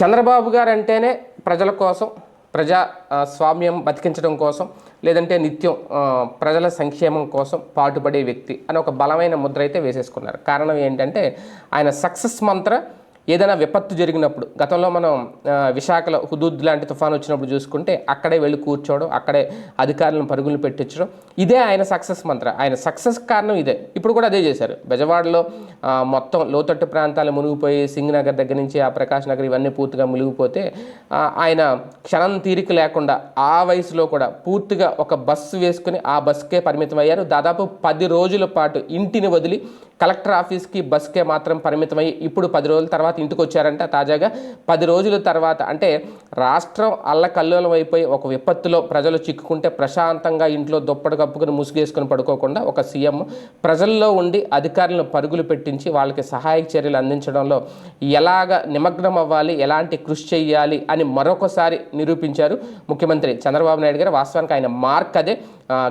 చంద్రబాబు గారు అంటేనే ప్రజల కోసం ప్రజా స్వామ్యం బతికించడం కోసం లేదంటే నిత్యం ప్రజల సంక్షేమం కోసం పాటుపడే వ్యక్తి అని ఒక బలమైన ముద్ర అయితే వేసేసుకున్నారు. కారణం ఏంటంటే ఆయన సక్సెస్ మంత్ర ఏదైనా విపత్తు జరిగినప్పుడు గతంలో మనం విశాఖలో హుదూద్ లాంటి తుఫాను వచ్చినప్పుడు చూసుకుంటే అక్కడే వెళ్ళి కూర్చోవడం అక్కడే అధికారులను పరుగులు పెట్టించడం ఇదే ఆయన సక్సెస్ మంత్ర. ఆయన సక్సెస్ కారణం ఇదే. ఇప్పుడు కూడా అదే చేశారు. బెజవాడలో మొత్తం లోతట్టు ప్రాంతాలు మునిగిపోయి సింగనగర్ దగ్గర నుంచి ఆ ప్రకాష్ నగర్ ఇవన్నీ పూర్తిగా మునిగిపోతే ఆయన క్షణం తీరిక లేకుండా ఆ వయసులో కూడా పూర్తిగా ఒక బస్సు వేసుకుని ఆ బస్కే పరిమితం అయ్యారు దాదాపు పది రోజుల పాటు ఇంటిని వదిలి కలెక్టర్ ఆఫీస్కి బస్కే మాత్రం పరిమితమై ఇప్పుడు పది రోజుల తర్వాత ఇంటికి వచ్చారంట తాజాగా. పది రోజుల తర్వాత అంటే రాష్ట్రం అల్లకల్లోలం అయిపోయి ఒక విపత్తులో ప్రజలు చిక్కుకుంటే ప్రశాంతంగా ఇంట్లో దుప్పటి కప్పుకుని ముసుగేసుకుని పడుకోకుండా ఒక సీఎం ప్రజల్లో ఉండి అధికారులను పరుగులు పెట్టించి వాళ్ళకి సహాయక చర్యలు అందించడంలో ఎలాగ నిమగ్నం అవ్వాలి ఎలాంటి కృషి చేయాలి అని మరొకసారి నిరూపించారు ముఖ్యమంత్రి చంద్రబాబు నాయుడు గారు. వాస్తవానికి ఆయన మార్క్ అదే.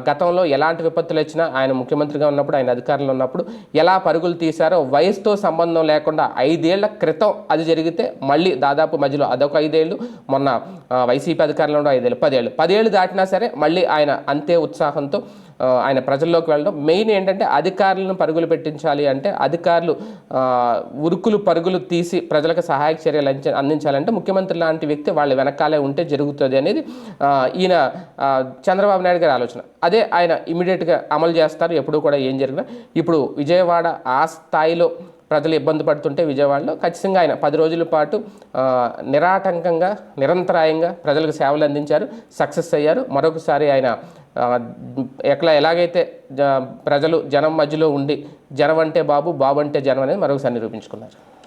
గతంలో ఎలాంటి విపత్తులు వచ్చినా ఆయన ముఖ్యమంత్రిగా ఉన్నప్పుడు ఆయన అధికారంలో ఉన్నప్పుడు ఎలా పరుగులు తీశారో వయసుతో సంబంధం లేకుండా ఐదేళ్ళ క్రితం అది జరిగితే మళ్ళీ దాదాపు మధ్యలో అదొక ఐదేళ్ళు మొన్న వైసీపీ అధికారంలో ఐదేళ్ళు పదేళ్ళు పదేళ్ళు దాటినా సరే మళ్ళీ ఆయన అంతే ఉత్సాహంతో ఆయన ప్రజల్లోకి వెళ్ళడం. మెయిన్ ఏంటంటే అధికారులను పరుగులు పెట్టించాలి అంటే అధికారులు ఉరుకులు పరుగులు తీసి ప్రజలకు సహాయక చర్యలు అంచ- అందించాలంటే ముఖ్యమంత్రి లాంటి వ్యక్తి వాళ్ళ వెనకాలే ఉంటే జరుగుతుంది అనేది ఈయన చంద్రబాబు నాయుడు గారి ఆలోచన. అదే ఆయన ఇమీడియట్గా అమలు చేస్తారు. ఎప్పుడు కూడా ఏం జరిగినా. ఇప్పుడు విజయవాడ ఆ స్థాయిలో ప్రజలు ఇబ్బంది పడుతుంటే విజయవాడలో ఖచ్చితంగా ఆయన పది రోజుల పాటు నిరాటంకంగా నిరంతరాయంగా ప్రజలకు సేవలు అందించారు. సక్సెస్ అయ్యారు. మరొకసారి ఆయన ఎట్లా ఎలాగైతే జ- ప్రజలు జనం మధ్యలో ఉండి జనం అంటే బాబు బాబు అంటే జనం అనేది మరొకసారి నిరూపించుకున్నారు.